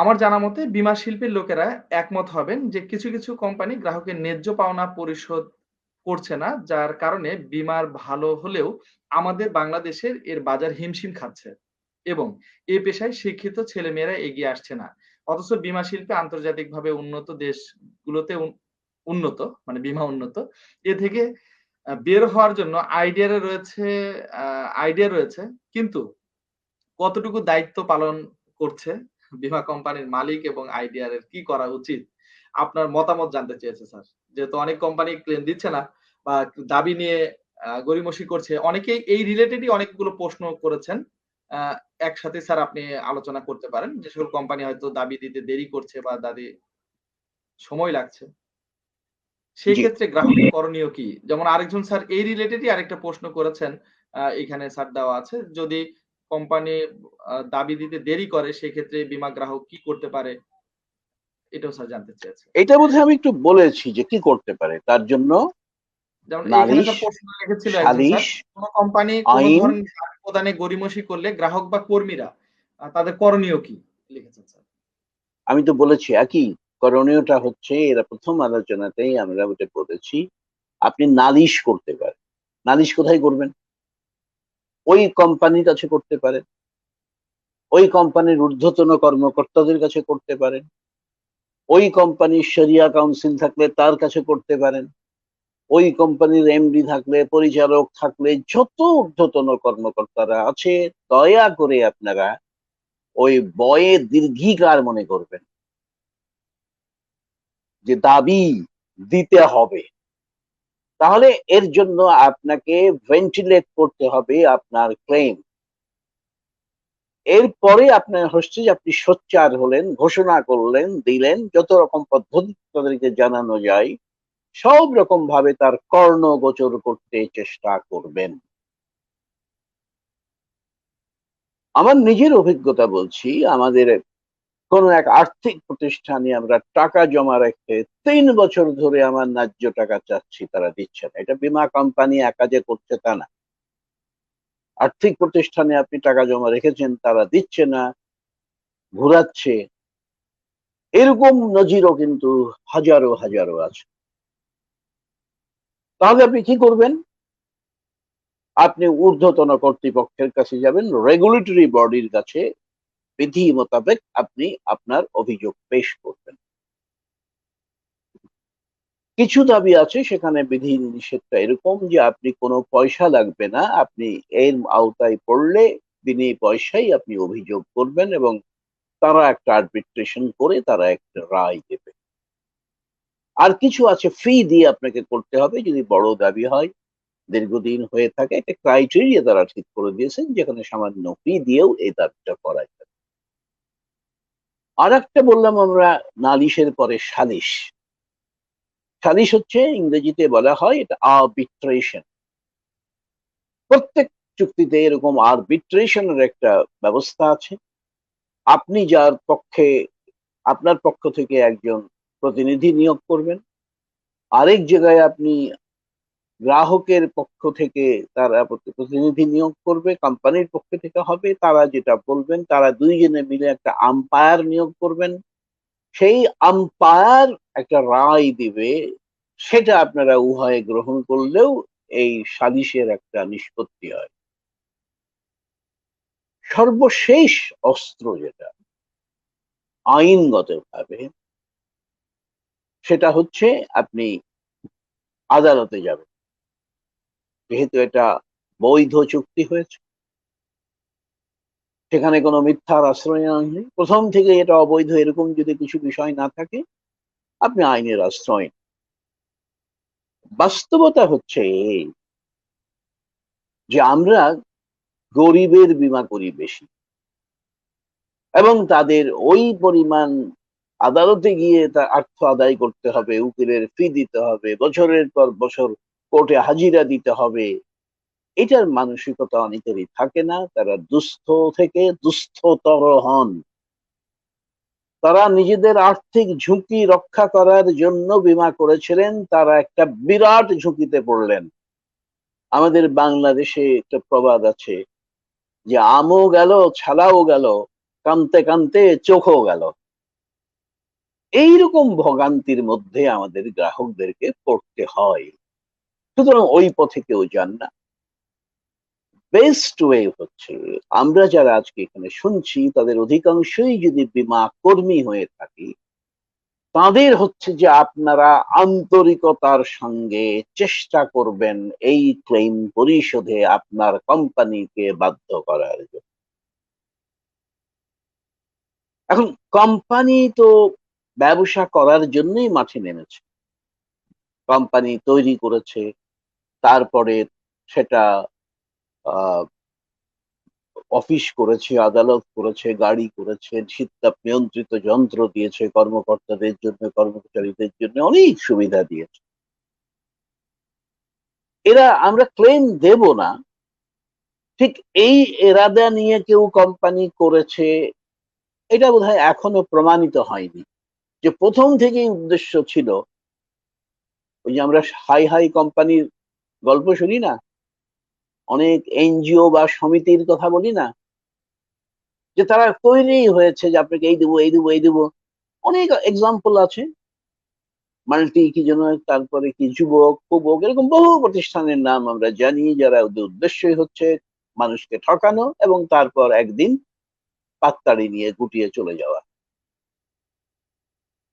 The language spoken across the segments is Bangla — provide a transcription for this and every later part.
আমার জানা মতে বীমা শিল্পের লোকেরা একমত হবেন যে কিছু, কিছু কোম্পানি গ্রাহকের ন্যায্য পাওনা পরিশোধ করছে না। যার কারণে বিমার ভালো হলেও আমাদের বাংলাদেশের এর বাজার হিমশিম খাচ্ছে এবং এ পেশায় শিক্ষিত ছেলেমেয়েরা এগিয়ে আসছে না। অথচ বিমা শিল্পে আন্তর্জাতিকভাবে উন্নত দেশগুলোতে উন্নত মানে বীমা উন্নত। এ থেকে বের হওয়ার জন্য আইডিয়া রয়েছে আইডিয়া রয়েছে। কিন্তু কতটুকু দায়িত্ব পালন করছে বীমা কোম্পানির মালিক এবং আইডিআর এর কি করা উচিত? আপনার মতামত জানতে চেয়েছে স্যার। যেহেতু অনেক কোম্পানি ক্লেম দিচ্ছে না বা দাবি নিয়ে আ গড়িমসি করছে। অনেকেই এই রিলেটেডই অনেকগুলো প্রশ্ন করেছেন। একসাথে স্যার আপনি আলোচনা করতে পারেন। যে সকল কোম্পানি হয়তো দাবি দিতে দেরি করছে বা দাবি সময় লাগছে। সেই ক্ষেত্রে গ্রাহকের করণীয় কি? যেমন আরেকজন স্যার এই রিলেটেডই আরেকটা প্রশ্ন করেছেন। এখানে স্যার দেওয়া আছে। যদি কোম্পানি দাবি দিতে দেরি করে সেক্ষেত্রে বীমা গ্রাহক কি করতে পারে? এটাও স্যার জানতে চেয়েছে। এটা বোধহয় আমি একটু বলেছি যে কি করতে পারে। তার জন্য কোম্পানি প্রদানে গড়িমসি করলে গ্রাহক বা কর্মীরা তাদের করণীয় কি? লিখেছেন স্যার। আমি তো বলেছি একই করণীয়টা হচ্ছে এরা ১ম আলোচনাতেই আমরা ওটা বলেছি। আপনি নালিশ করতে পারেন। নালিশ কোথায় করবেন? ওই কোম্পানির কাছে করতে পারেন। ওই কোম্পানির ঊর্ধ্বতন কর্মকর্তাদের কাছে করতে পারেন। ওই কোম্পানির শরিয়া কাউন্সিল থাকলে তার কাছে করতে পারেন। ওই কোম্পানির এমডি থাকলে, পরিচালক থাকলে যত ঊর্ধ্বতন কর্মকর্তারা আছে দয়া করে আপনারা ওই বয়ে দীর্ঘিকার মনে করবেন। যে দাবি দিতে হবে। তাহলে এর জন্য আপনাকে ভেন্টিলেট করতে হবে আপনার ক্লেম। এরপরে আপনার যে আপনি সোচ্চার হলেন, ঘোষণা করলেন, দিলেন যত রকম পদ্ধতি তাদেরকে জানানো যায়, সব রকম ভাবে তার কর্ণ গোচর করতে চেষ্টা করবেন। আমার নিজের অভিজ্ঞতা বলছি, আমাদের কোন এক আর্থিক প্রতিষ্ঠানে আমরা টাকা জমা রেখে তিন বছর ধরে আমার ন্যায্য টাকা চাচ্ছি তারা দিচ্ছে না। এটা বীমা কোম্পানি একা যে করছে তা না। আর্থিক প্রতিষ্ঠানে আপনি টাকা জমা রেখেছেন তারা দিচ্ছে না, ঘুরাচ্ছে। এরকম নজিরও কিন্তু হাজারো, হাজারো আছে। তাহলে আপনি কি করবেন? আপনি ঊর্ধ্বতন কর্তৃপক্ষের কাছে যাবেন, রেগুলেটরি বডির কাছে বিধি মোতাবেক আপনি আপনার অভিযোগ পেশ করবেন। কিছু দাবি আছে সেখানে বিধি নিষেধটা এরকম যে আপনি কোনো পয়সা লাগবে না। আপনি এর আওতায় পড়লে বিনে পয়সায় আপনি অভিযোগ করবেন এবং তারা একটা আর্বিট্রেশন করে তারা একটা রায় দেবে। আর কিছু আছে ফি দিয়ে আপনাকে করতে হবে যদি বড় দাবি হয়, দীর্ঘদিন হয়ে থাকে একটা ক্রাইটেরিয়া তারা ঠিক করে দিয়েছেন যেখানে সামান্য ফি দিয়েও এই দাবিটা করা যাবে। আরেকটা বললাম আমরা নালিশের পরে সালিশ। সালিশ হচ্ছে ইংরেজিতে বলা হয় এটা আরবিট্রেশন। প্রত্যেক চুক্তিতে এরকম আরবিট্রেশন এর একটা ব্যবস্থা আছে। আপনি যার পক্ষে, আপনার পক্ষ থেকে একজন প্রতিনিধি নিয়োগ করবেন। আরেক জায়গায় আপনি গ্রাহকের পক্ষ থেকে তারা প্রতি প্রতিনিধি নিয়োগ করবে, কোম্পানির পক্ষ থেকে হবে। তারা যেটা বলবেন তারা দুইজনে মিলে একটা আম্পায়ার নিয়োগ করবেন। সেই আম্পায়ার একটা রায় দিবে। সেটা আপনারা উভয়ে গ্রহণ করলেও এই সালিশের একটা নিষ্পত্তি হয়। সর্বশেষ অস্ত্র যেটা আইনগতভাবে সেটা হচ্ছে আপনি আদালতে যাবেন। যেহেতু এটা বৈধ চুক্তি হয়েছে। সেখানে কোনো মিথ্যার আশ্রয় নেই। ১ম থেকে এটা অবৈধ এরকম যদি কিছু বিষয় না থাকে, আপনি আইনের আশ্রয়। বাস্তবতা হচ্ছে যে আমরা গরিবের বীমা করি বেশি। এবং তাদের ওই পরিমাণ আদালতে গিয়ে তার অর্থ আদায় করতে হবে, উকিলের ফি দিতে হবে, বছরের পর বছর কোর্টে হাজিরা দিতে হবে। এটার মানসিকতা অনেকেরই থাকে না। তারা দুস্থ থেকে দুস্থতর হন। তারা নিজেদের আর্থিক ঝুঁকি রক্ষা করার জন্য বীমা করেছিলেন। তারা একটা বিরাট ঝুঁকিতে পড়লেন। আমাদের বাংলাদেশে একটা প্রবাদ আছে যে আমও গেল, ছালাও গেল, কানতে কানতে চোখও গেল এইরকম ভোগান্তির মধ্যে আমাদের গ্রাহকদেরকে পড়তে হয় সুতরাং ওই পথে কেউ যান না। বেস্ট ওয়ে হচ্ছে, আমরা যারা আজকে এখানে শুনছি, তাদের অধিকাংশই যদি বীমা কর্মী হয়ে থাকি, তাদের হচ্ছে যে আপনারা আন্তরিকতার সঙ্গে চেষ্টা করবেন এই ক্লেম পরিশোধে আপনার কোম্পানিকে বাধ্য করার জন্য। এখন কোম্পানি তো ব্যবসা করার জন্যই মাঠে নেমেছে। কোম্পানি তৈরি করেছে তারপরে সেটা অফিস করেছে, আদালত করেছে, গাড়ি করেছে শীততাপ নিয়ন্ত্রিত যন্ত্র দিয়েছে, কর্মকর্তাদের জন্য, কর্মচারীদের জন্য অনেক সুবিধা দিয়েছে। এরা, আমরা ক্লেম দেব না। ঠিক এই এরাদা নিয়ে কেউ কোম্পানি করেছে, এটা বোধহয় এখনও প্রমাণিত হয়নি। যে প্রথম থেকেই উদ্দেশ্য ছিল, ওই যে আমরা হাই হাই কোম্পানির গল্প শুনি না? অনেক এনজিও বা সমিতির কথা বলি না? যে তারা তৈরি হয়েছে যে আপনাকে এই দেবো এই দেবো এই দেবো। অনেক এক্সাম্পল আছে। মাল্টি কি যেন, তারপরে কি যুবক কুবক এরকম বহু প্রতিষ্ঠানের নাম আমরা জানি যারা ওদের উদ্দেশ্যই হচ্ছে মানুষকে ঠকানো এবং তারপর একদিন পাত্তাড়ি নিয়ে গুটিয়ে চলে যাওয়া।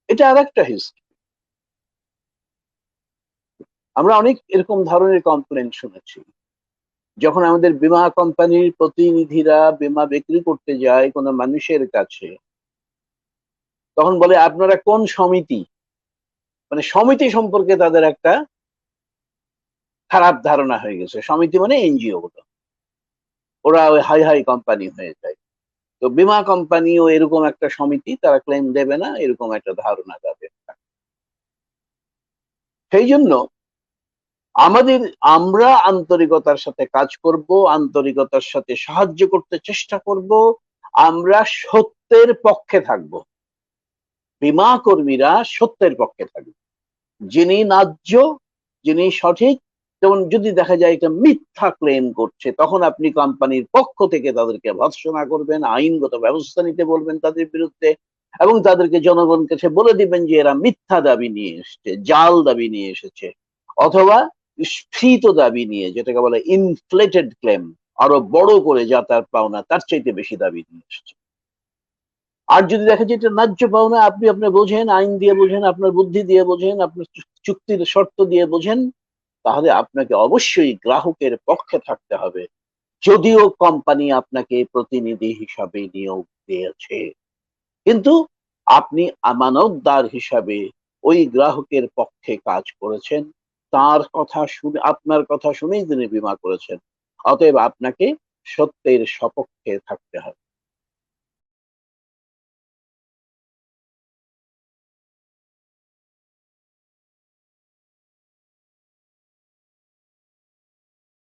এটা আর একটা হিস্ট্রি আমরা অনেক এরকম ধরনের কমপ্লেন শুনেছি। যখন আমাদের বীমা কোম্পানির প্রতিনিধিরা বীমা বিক্রি করতে যায় কোনো মানুষের কাছে, তখন বলে, আপনারা কোন সমিতি? মানে সমিতি সম্পর্কে তাদের একটা খারাপ ধারণা হয়ে গেছে। সমিতি মানে এনজিও গুলো ওরা ওই হাই হাই কোম্পানি হয়ে যায়। তো বীমা কোম্পানিও এরকম একটা সমিতি, তারা ক্লেম দেবে না, এরকম একটা ধারণা তাদের সেই জন্য আমাদের, আমরা আন্তরিকতার সাথে কাজ করব, আন্তরিকতার সাথে সাহায্য করতে চেষ্টা করব, আমরা সত্যের পক্ষে থাকব। বীমা কর্মীরা সত্যের পক্ষে থাকবে। যিনি ন্যায্য, যিনি সঠিক, যেমন যদি দেখা যায় এটা মিথ্যা ক্লেম করছে, তখন আপনি কোম্পানির পক্ষ থেকে তাদেরকে ভৎসনা করবেন, আইনগত ব্যবস্থা নিতে বলবেন তাদের বিরুদ্ধে, এবং তাদেরকে জনগণের কাছে বলে দিবেন যে এরা মিথ্যা দাবি নিয়ে এসেছে, জাল দাবি নিয়ে এসেছে, অথবা স্ফীত দাবি নিয়ে, যেটাকে বলে ইনফ্লেটেড ক্লেম আরও বড় করে যা তার পাওনা, তার চাইতে বেশি দাবি নিয়ে এসেছে। আর যদি দেখা যায় এটা ন্যায্য পাওনা, আপনি আপনি বোঝেন, আইন দিয়ে বোঝেন, আপনার বুদ্ধি দিয়ে বোঝেন, আপনার চুক্তির শর্ত দিয়ে বোঝেন, তাহলে আপনাকে অবশ্যই গ্রাহকের পক্ষে থাকতে হবে। যদিও কোম্পানি আপনাকে প্রতিনিধি হিসাবে নিয়োগ দিয়েছে। কিন্তু আপনি আমানতদার হিসাবে ওই গ্রাহকের পক্ষে কাজ করেছেন। তার কথা শুনে, আপনার কথা শুনেই তিনি বিমা করেছেন। অতএব আপনাকে সত্যের সপক্ষে থাকতে হবে।